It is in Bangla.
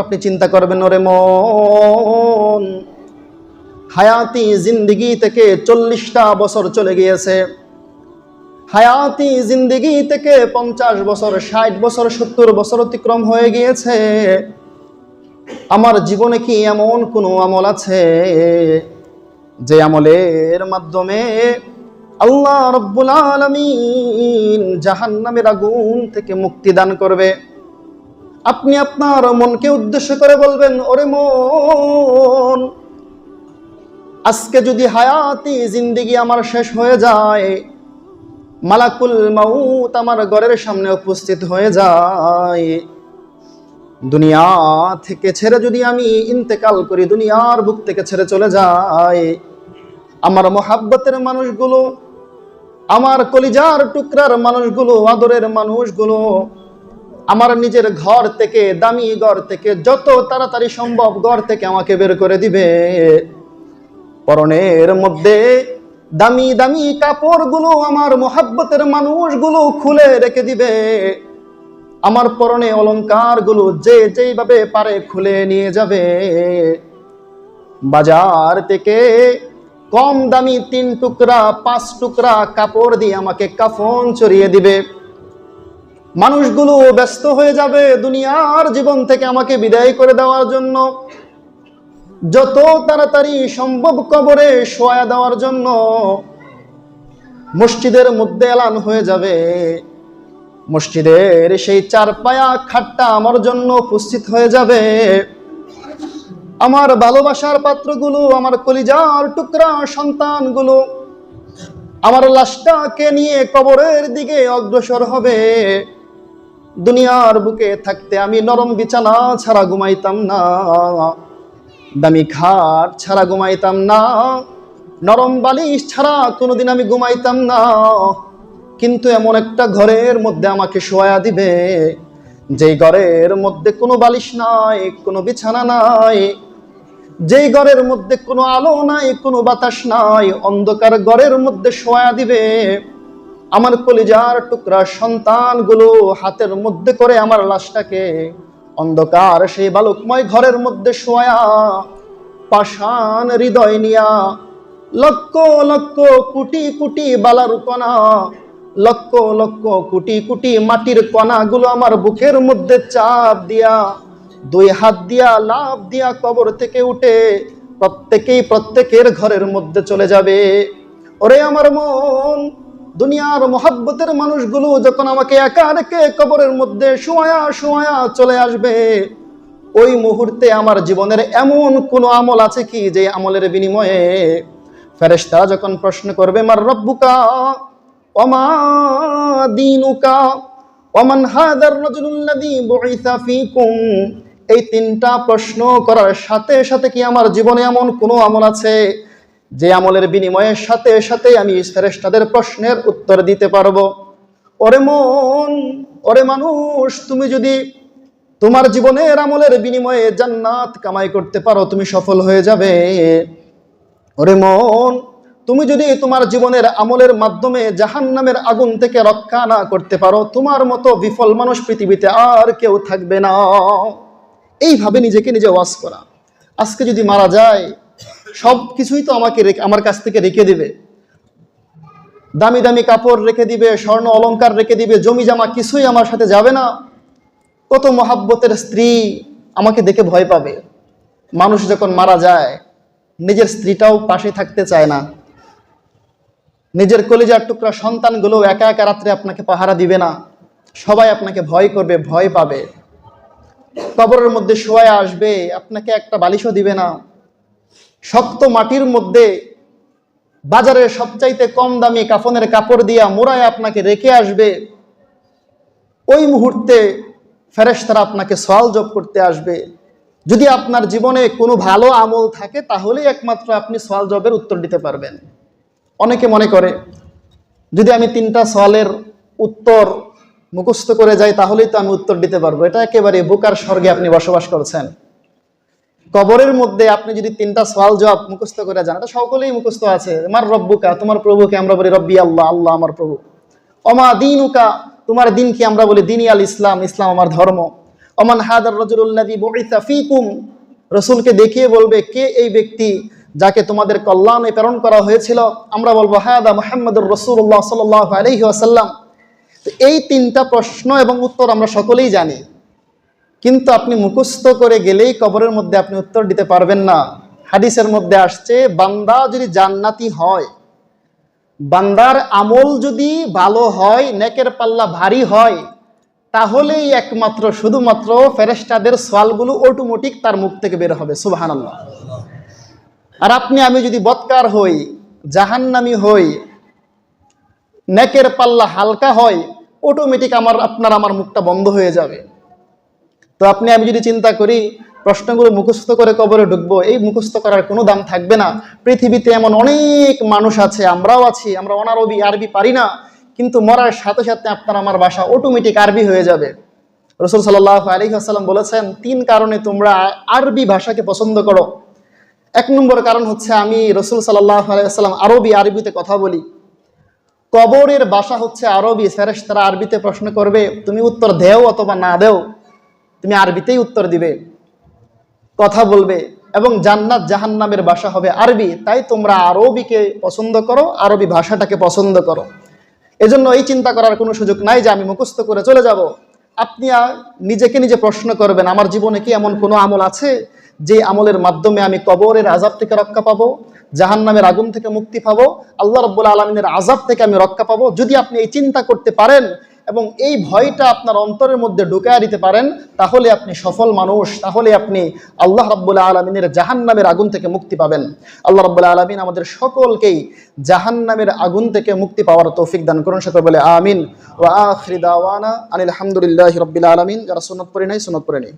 আপনি চিন্তা করবেন, ওরে মন। হায়াতি জিন্দিগি থেকে চল্লিশটা বছর চলে গিয়েছে। হায়াতি জিন্দিগি থেকে পঞ্চাশ বছর, ষাট বছর, সত্তর বছর অতিক্রম হয়ে গিয়েছে। আমার জীবনে কি এমন কোনো আমল আছে যে আমলের মাধ্যমে আল্লাহ রব্বুল আলমিন জাহান্নামের আগুন থেকে মুক্তি দান করবে? আপনি আপনার মনকে উদ্দেশ্য করে বলবেন, ওরে মন, আজকে যদি হায়াতি জিন্দিগি আমার শেষ হয়ে যায়, মালাকুল মাউত আমার ঘরের সামনে উপস্থিত হয়ে যায়, দুনিয়া থেকে ছেড়ে যদি আমি ইন্তেকাল করি, দুনিয়ার বুক থেকে ছেড়ে চলে যাই, আমার মোহাব্বতের মানুষগুলো, আমার কলিজার টুকরার মানুষগুলো, আদরের মানুষগুলো আমার নিজের ঘর থেকে, দামি ঘর থেকে, যত তাড়াতাড়ি সম্ভব ঘর থেকে আমাকে বের করে দিবে। পরনের মধ্যে দামি দামি কাপড়গুলো আমার মোহাব্বতের মানুষগুলো খুলে রেখে দিবে। আমার পরনে অলংকারগুলো যে যেইভাবে পারে খুলে নিয়ে যাবে। বাজার থেকে কম দামি তিন টুকরা, পাঁচ টুকরা কাপড় দিয়ে আমাকে কাফন চড়িয়ে দিবে। মানুষগুলো ব্যস্ত হয়ে যাবে দুনিয়ার জীবন থেকে আমাকে বিদায় করে দেওয়ার জন্য। যত তাড়াতাড়ি সম্ভব কবরে শোয়া দেওয়ার জন্য। মসজিদের মধ্যে এলান হয়ে যাবে। মসজিদের সেই চার পায়া খাটটা আমার জন্য উপস্থিত হয়ে যাবে। আমার ভালোবাসার পাত্রগুলো, আমার কলিজার টুকরা সন্তানগুলো আমার লাশটাকে নিয়ে কবরের দিকে অগ্রসর হবে। দুনিয়ার বুকে থাকতে আমি নরম বিছানা ছাড়া ঘুমাইতাম না। দামি খাট ছাড়া ঘুমাইতাম না। নরম বালিশ ছাড়া কোনোদিন আমি ঘুমাইতাম না। কিন্তু এমন একটা ঘরের মধ্যে আমাকে শোয়া দিবে। যেই ঘরের মধ্যে কোনো বালিশ নাই, কোনো বিছানা নাই, যেই ঘরের মধ্যে কোনো আলো নাই, কোনো বাতাস নাই, অন্ধকার ঘরের মধ্যে শোয়া দিবে। আমার কলিজার টুকরা সন্তানগুলো হাতের মধ্যে করে আমার লাশটাকে অন্ধকার সেই বালকময় ঘরের মধ্যে শোয়া, পাষাণ হৃদয় নিয়া লক্ষ লক্ষ কুটি কুটি বালার কণা, লক্ষ লক্ষ কুটি কুটি মাটির কণাগুলো আমার বুকের মধ্যে চাপ দিয়া, দুই হাত দিয়া লাভ দিয়া কবর থেকে উঠে প্রত্যেকেই প্রত্যেকের ঘরের মধ্যে চলে যাবে। ওরে আমার মন দুনিয়ার মোহাব্বতের মানুষগুলো যখন আমাকে একা রেখে কবরের মধ্যে শোয়া শোয়া চলে আসবে, ওই মুহূর্তে আমার জীবনের এমন কোন আমল আছে কি যে আমলের বিনিময়ে ফেরেশতা যখন প্রশ্ন করবে, মার রব্বুকা অমা দিনুকা, ওমান হাদার রাজুলুল্লাযী বুইসা ফীকুম? এই তিনটা প্রশ্ন করার সাথে সাথে কি আমার জীবনে এমন কোনো আমল আছে? যে আমলের বিনিময়ের সাথে সাথে আমি ফেরেশতাদের প্রশ্নের উত্তর দিতে পারব। ওরে মন, ওরে মানুষ, তুমি যদি তোমার জীবনের আমলের বিনিময়ে জান্নাত কামাই করতে পারো, তুমি সফল হয়ে যাবে। ওরে মন, তুমি যদি তোমার জীবনের আমলের মাধ্যমে জাহান্নামের আগুন থেকে রক্ষা না করতে পারো, তোমার মতো বিফল মানুষ পৃথিবীতে আর কেউ থাকবে না। এইভাবে নিজেকে নিজে ওয়াজ করা। আজকে যদি মারা যায় সব কিছুই তো আমাকে আমার কাছ থেকে রেখে দিবে। দামি দামি কাপড় রেখে দিবে, স্বর্ণ অলংকার রেখে দিবে, জমি জামা কিছুই আমার সাথে যাবে না। কত মহাব্বতের স্ত্রী আমাকে দেখে ভয় পাবে। মানুষ যখন মারা যায়, নিজের স্ত্রীটাও পাশে থাকতে চায় না। নিজের কলিজার টুকরা সন্তানগুলো একা একা রাত্রে আপনাকে পাহারা দিবে না। সবাই আপনাকে ভয় করবে, ভয় পাবে। কবরের মধ্যে শোয়া আসবে, আপনাকে একটা বালিশও দিবে না। শক্ত মাটির মধ্যে বাজারের সবচাইতে কম দামি কাফনের কাপড় দিয়া মোড়ায় আপনাকে রেখে আসবে, ওই মুহূর্তে ফেরেশতারা আপনাকে সওয়াল জব করতে আসবে। যদি আপনার জীবনে কোনো ভালো আমল থাকে, তাহলেই একমাত্র আপনি সওয়াল জবের উত্তর দিতে পারবেন। অনেকে মনে করে, যদি আমি তিনটা সওয়ালের উত্তর মুখস্থ করে যাই, তাহলেই তো আমি উত্তর দিতে পারব। এটা একেবারে বোকার স্বর্গে আপনি বসবাস করছেন। কবরের মধ্যে আপনি যদি তিনটা সওয়াল জবাব মুখস্থ করে যান এটা সকলেই মুখস্থ আছে। আমার রব্বুকা, তোমার প্রভুকে আমরা বলি রব্বি আল্লাহ আল্লাহ আমার প্রভু। অমা দিনুকা, তোমার দিন কি আমরা বলি দিনই আল ইসলাম ইসলাম আমার ধর্ম। অমান হাদার রজুল্লাদি বুইসা ফিকুম, রসুলকে দেখিয়ে বলবে, কে এই ব্যক্তি যাকে তোমাদের কল্যাণে প্রেরণ করা হয়েছিল? আমরা বলব, হাদা মোহাম্মদুর রসুল্লাহ সাল আলহি আসাল্লাম তো এই তিনটা প্রশ্ন এবং উত্তর আমরা সকলেই জানি। কিন্তু আপনি মুখস্থ করে গেলেই কবরের মধ্যে আপনি উত্তর দিতে পারবেন না। হাদিসের মধ্যে আসছে, বান্দা যদি জান্নাতি হয়, বান্দার আমল যদি ভালো হয়, নেকের পাল্লা ভারী হয়, তাহলেই একমাত্র, শুধুমাত্র ফেরেস্টাদের সোয়ালগুলো অটোমেটিক তার মুখ থেকে বের হবে সুবাহান আর আপনি, আমি যদি বৎকার হই, জাহান্নামি হই, নেকের পাল্লা হালকা হয় অটোমেটিক আমার, আপনার, আমার মুখটা বন্ধ হয়ে যাবে। তো আপনি, আমি যদি চিন্তা করি, প্রশ্নগুলো মুখস্থ করে কবরে ঢুকবো, এই মুখস্থ করার কোনো দাম থাকবে না। পৃথিবীতে এমন অনেক মানুষ আছে, আমরাও আছি, আমরা অনারবি, আরবি পারি না, কিন্তু মরার সাথে সাথে আপনার আমার ভাষা অটোমেটিক আরবি হয়ে যাবে। রসুল সাল্লাহ আলী আসাল্লাম বলেছেন, তিন কারণে তোমরা আরবি ভাষাকে পছন্দ করো। এক নম্বর কারণ হচ্ছে, আমি রসুল সাল্লাহ আলাইসাল্লাম আরবি, আরবিতে কথা বলি। কবরের ভাষা হচ্ছে আরবি ফেরেশ তারা আরবিতে প্রশ্ন করবে, তুমি উত্তর দেও অথবা না দেও? তুমি আরবিতেই উত্তর দিবে, কথা বলবে এবং জান্নাত জাহান্নামের ভাষা হবে আরবি। তাই তোমরা আরবিকে পছন্দ করো, আরবি ভাষাটাকে পছন্দ করো। এজন্য এই চিন্তা করার কোনো সুযোগ নাই যে আমি মুখস্থ করে চলে যাব। আপনি নিজেকে নিজে প্রশ্ন করবেন, আমার জীবনে কি এমন কোনো আমল আছে যে আমলের মাধ্যমে আমি কবরের আজাব থেকে রক্ষা পাবো, জাহান্নামের আগুন থেকে মুক্তি পাবো, আল্লাহ রব্বুল আলমিনের আজাব থেকে আমি রক্ষা পাবো? যদি আপনি এই চিন্তা করতে পারেন এবং এই ভয়টা আপনার অন্তরের মধ্যে ঢুকায় দিতে পারেন, তাহলে আপনি সফল মানুষ, তাহলে আপনি আল্লাহ রাব্বুল আলমিনের জাহান্নামের আগুন থেকে মুক্তি পাবেন। আল্লাহ রাব্বুল আলমিন আমাদের সকলকেই জাহান্নামের আগুন থেকে মুক্তি পাওয়ার তৌফিক দান করুন, সকল বলে আমিন। ও আখরি দাওয়ানা আনিল আলহামদুলিল্লাহ রব্বিল আলমিন। যারা সুনত পড়ে নাই সুনত পড়ে নেই।